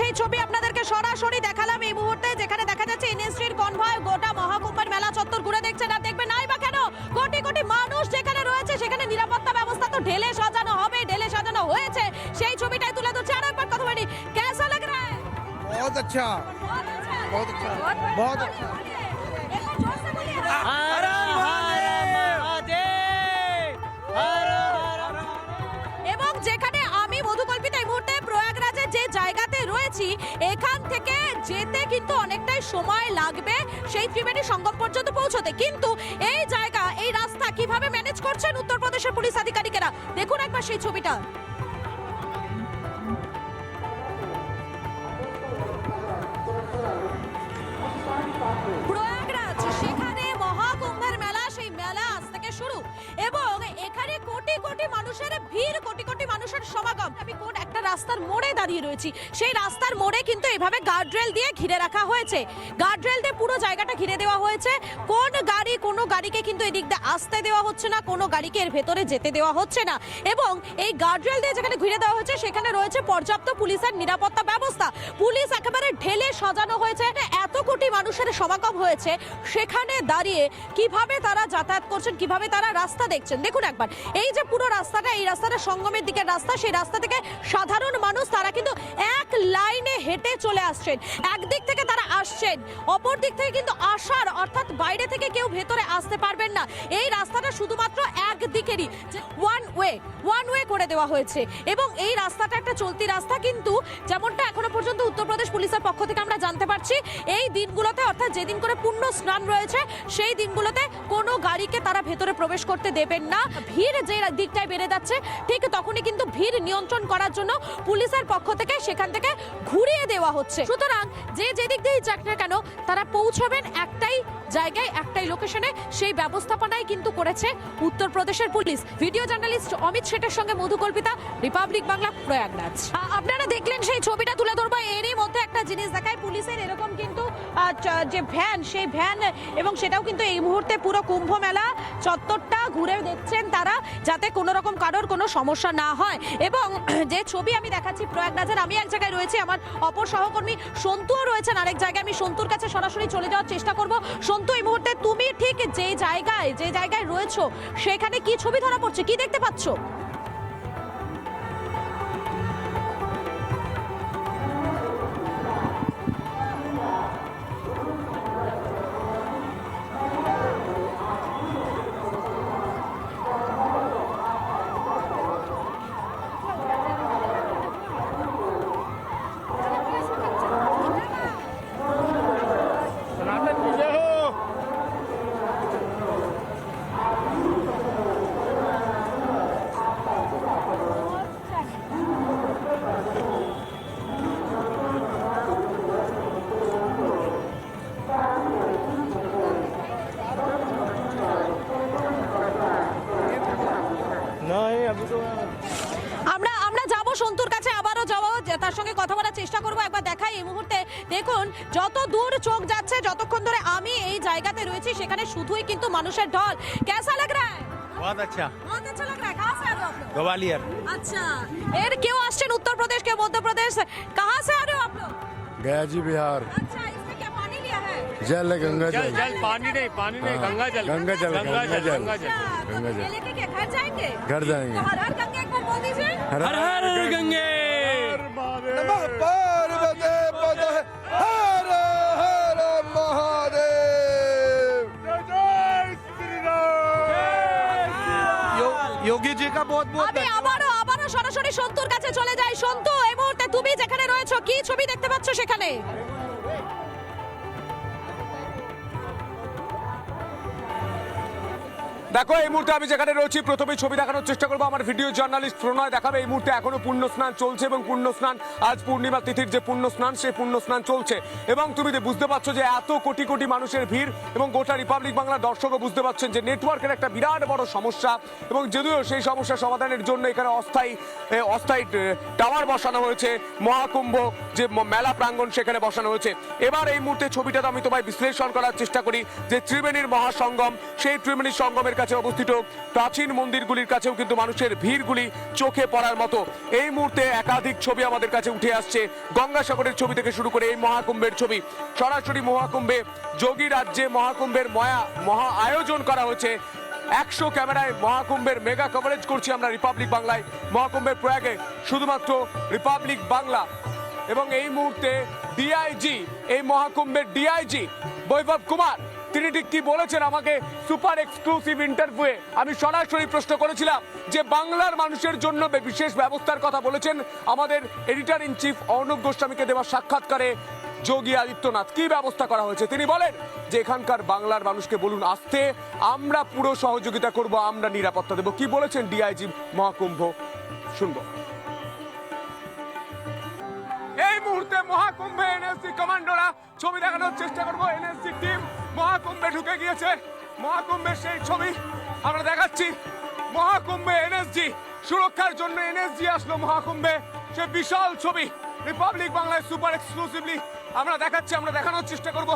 সেই ছবি আপনাদেরকে সরাসরি দেখালাম এই মুহূর্তে যেখানে দেখা যাচ্ছে এনএসটির কনভয় গোটা মহাকুম্ভের মেলা চত্বর ঘুরে দেখছেন আর দেখবেন নাই বা কেন কোটি কোটি মানুষ যেখানে রয়েছে সেখানে নিরাপত্তা ব্যবস্থা তো ঢেলে সাজানো হবে ঢেলে সাজানো হয়েছে সেই ছবিটাই তুলে ধরছে আর একবার কথা বলি কেসা লাগ রা হ্যায় बहुत अच्छा बहुत अच्छा बहुत अच्छा রয়েছি এখান থেকে যেতে কিন্তু অনেকটাই সময় লাগবে। সেই ত্রিবেণী সঙ্গম পর্যন্ত পৌঁছতে। কিন্তু এই জায়গা, এই রাস্তা কীভাবে ম্যানেজ করছেন উত্তরপ্রদেশের পুলিশ আধিকারিকেরা? দেখুন একবার সেই ছবিটা। প্রয়াগরাজ রাস্তার মোড়ে দাঁড়িয়ে রয়েছি। সেই রাস্তার মোড়ে কিন্তু এভাবে গার্ডরেল দিয়ে ঘিরে রাখা হয়েছে। গার্ডরেল দিয়ে পুরো জায়গাটা ঘিরে দেওয়া হয়েছে। কোন গাড়ি কোনো গাড়িকে কিন্তু এদিক দিয়ে আসতে দেওয়া হচ্ছে না, কোনো গাড়িকে এর ভেতরে যেতে দেওয়া হচ্ছে না। এবং এই গার্ডরেল দিয়ে যেখানে ঘিরে দেওয়া হচ্ছে সেখানে রয়েছে পর্যাপ্ত পুলিশের নিরাপত্তা ব্যবস্থা। পুলিশ একেবারে ঢেলে সাজানো হয়েছে। কোটি মানুষের সমাগম হয়েছে। সেখানে দাঁড়িয়ে কীভাবে তারা যাতায়াত করছেন, কীভাবে তারা রাস্তা দেখছেন? দেখুন একবার, এই যে পুরো রাস্তাটা, এই রাস্তাটা সঙ্গমের দিকের রাস্তা, সেই রাস্তা থেকে সাধারণ মানুষ তারা কিন্তু এক লাইনে হেঁটে চলে আসছেন। একদিক থেকে তারা আসছেন, অপর দিক থেকে কিন্তু আসার, অর্থাৎ বাইরে থেকে কেউ ভেতরে আসতে পারবেন না। এই রাস্তাটা শুধুমাত্র একদিকেরই ওয়ান ওয়ে ওয়ান ওয়ে করে দেওয়া হয়েছে। এবং এই রাস্তাটা একটা চলতি রাস্তা, কিন্তু যেমনটা এখনও পর্যন্ত উত্তরপ্রদেশ পুলিশের পক্ষ থেকে আমরা জানতে পারছি, এই দিনগুলোতে অর্থাৎ যেদিন করে পূর্ণ স্নান রয়েছে, সেই দিনগুলোতে কোনো গাড়িকে তারা ভেতরে প্রবেশ করতে দেবেন না। ভিড় যে দিকটায় বেড়ে যাচ্ছে, ঠিক তখনই কিন্তু ভিড় নিয়ন্ত্রণ করার জন্য পুলিশের পক্ষ থেকে সেখান থেকে ঘুরিয়ে দেওয়া হচ্ছে। সুতরাং যে যেদিক দিয়েই যাক না কেন, তারা পৌঁছবেন একটাই জায়গায় একটাই লোকেশনে সেই ব্যবস্থাপনাই কিন্তু করেছে উত্তরপ্রদেশের পুলিশ। ভিডিও জার্নালিস্ট অমিত শেঠের সঙ্গে মধুকল্পিতা রিপাবলিক বাংলা প্রয়াগরাজ আপনারা দেখলেন সেই ছবিটা তুলে ধরবো। এরই মধ্যে একটা জিনিস দেখায় পুলিশের এরকম কিন্তু যে ভ্যান, সেই ভ্যান, এবং সেটাও কিন্তু এই মুহূর্তে পুরো কুম্ভ মেলা চত্বরটা ঘুরে দেখছেন তারা, যাতে কোনো রকম কারোর কোনো সমস্যা না হয়। এবং যে ছবি আমি দেখাচ্ছি প্রয়াগরাজের, আমি এক জায়গায় রয়েছি, আমার অপর সহকর্মী সন্তুও রয়েছেন। আরেক জায়গায় আমি সন্তুর কাছে সরাসরি চলে যাওয়ার চেষ্টা করব। সন্তু এই মুহূর্তে তুমি ঠিক যে জায়গায় যে জায়গায় রয়েছো, সেখানে কি ছবি ধরা পড়ছে? কি দেখতে পাচ্ছ? একবার দেখাই এই মুহূর্তে দেখুন যত দূর চোখ যাচ্ছে যতক্ষণ ধরে আমি এই জায়গাতে রয়েছি সেখানে শুধুই কিন্তু মানুষের ঢল কেসা লাগ রা হ্যায় बहुत अच्छा बहुत अच्छा लग रहा है कहाँ से आ रहे हो आप लोग ग्वालियर अच्छा এর কেউ আসছেন উত্তর প্রদেশ কেউ মধ্যপ্রদেশ कहाँ से आ रहे हो आप लोग गया जी बिहार अच्छा इसमें क्या पानी लिया है जल है गंगा जल जल जल पानी नहीं पानी नहीं हाँ, गंगा जल गंगा जल गंगा जल गंगा जल अच्छा, तो गंगा जल। ये लेके क्या घर जाएंगे घर जाएंगे तो हर हर गंगे एक बार बोल दीजिए हर हर गंगे योगी जी का बहुत बहुत আমি আবারও আবারও সরাসরি সন্তুর কাছে চলে যাই সন্তু এই মুহূর্তে তুমি যেখানে রয়েছো কি ছবি দেখতে পাচ্ছ সেখানে দেখো, এই মুহূর্তে আমি যেখানে রয়েছি প্রথমে ছবি দেখানোর চেষ্টা করব। আমার ভিডিও জার্নালিস্ট প্রণয় দেখাবে, এই মুহূর্তে এখনও পূর্ণ স্নান চলছে এবং পূর্ণ স্নান আজ পূর্ণিমা তিথির যে পূর্ণ স্নান সেই পূর্ণ স্নান চলছে। এবং তুমি বুঝতে পারছ যে এত কোটি কোটি মানুষের ভিড় এবং গোটা রিপাবলিক বাংলার দর্শকও বুঝতে পারছেন যে নেটওয়ার্কের একটা বিরাট বড় সমস্যা এবং যদিও সেই সমস্যা সমাধানের জন্য এখানে অস্থায়ী অস্থায়ী টাওয়ার বসানো হয়েছে, মহাকুম্ভ যে মেলা প্রাঙ্গণ সেখানে বসানো হয়েছে। এবার এই মুহূর্তে ছবিটা আমি তোমায় বিশ্লেষণ করার চেষ্টা করি যে ত্রিবেণীর মহাসঙ্গম সেই ত্রিবেণীর সঙ্গমের কাছে অবস্থিত। প্রাচীন মন্দিরগুলির কাছেও কিন্তু মানুষের ভিড়গুলি চোখে পড়ার মতো। এই মুহূর্তে একাধিক ছবি আমাদের কাছে উঠে আসছে। গঙ্গাসাগরের ছবি থেকে শুরু করে এই মহাকুম্ভের ছবি। সরাসরি মহাকুম্ভে যোগী রাজ্যে মহাকুম্ভের ময়া, মহা আয়োজন করা হয়েছে। একশো ক্যামেরায় মহাকুম্ভের মেগা কভারেজ করছি আমরা রিপাবলিক বাংলায়। মহাকুম্ভের প্রয়াগে শুধুমাত্র রিপাবলিক বাংলা। এবং এই মুহূর্তে ডিআইজি, এই মহাকুম্ভের ডিআইজি বৈভব কুমার তিনি ঠিক কি বলেছেন আমাকে সুপার এক্সক্লুসিভ ইন্টারভিউয়ে? আমি সরাসরি প্রশ্ন করেছিলাম যে বাংলার মানুষের জন্য বিশেষ ব্যবস্থার কথা বলেছেন আমাদের এডিটর ইন চিফ অর্ণব গোস্বামীকে দেওয়া সাক্ষাৎকারে যোগী আদিত্যনাথ। কি ব্যবস্থা করা হয়েছে? তিনি বলেন যে এখানকার বাংলার মানুষকে বলুন আসতে, আমরা পুরো সহযোগিতা করব, আমরা নিরাপত্তা দেব। কি বলেছেন ডিআইজি মহাকুম্ভ? শুনব। এই মুহূর্তে মহাকুম্ভে এনএসসি কমান্ডোরা ছবি দেখানোর চেষ্টা করব। এনএসসি টিম মহাকুম্ভে ঢুকে গিয়েছে। মহাকুম্ভের সেই ছবি আমরা দেখাচ্ছি। মহাকুম্ভে এনএসজি সুরক্ষার জন্য এনএসজি আসলো মহাকুম্ভে। সে বিশাল ছবি রিপাবলিক বাংলায় সুপার এক্সক্লুসিভলি আমরা দেখাচ্ছি, আমরা দেখানোর চেষ্টা করব।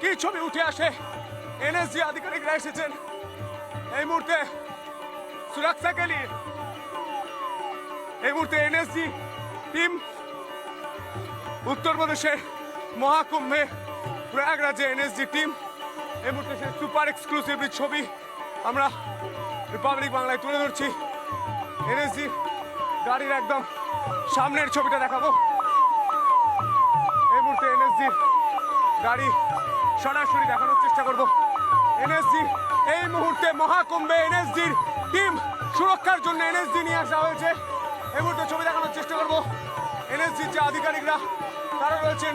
কি ছবি উঠে আসে? এনএসজি আধিকারিকরা এসেছেন। এই মুহূর্তে সুরক্ষা কে লিয়ে? এই মুহূর্তে এনএসজি টিম উত্তরপ্রদেশের মহাকুম্ভে প্রয়াগরাজে এনএসজি টিম এই মুহূর্তে সে সুপার এক্সক্লুসিভ ছবি আমরা রিপাবলিক বাংলায় তুলে ধরছি। এনএসজি গাড়ির একদম সামনের ছবিটা দেখাবো। এই মুহূর্তে এনএসজি গাড়ি সরাসরি দেখানোর চেষ্টা করব। এনএসজি এই মুহূর্তে মহাকুম্ভে এনএসজির টিম সুরক্ষার জন্য এনএসজি নিয়ে আসা হয়েছে। এই মুহূর্তে ছবি দেখানোর চেষ্টা করব। এনএসজির যে আধিকারিকরা তারা রয়েছেন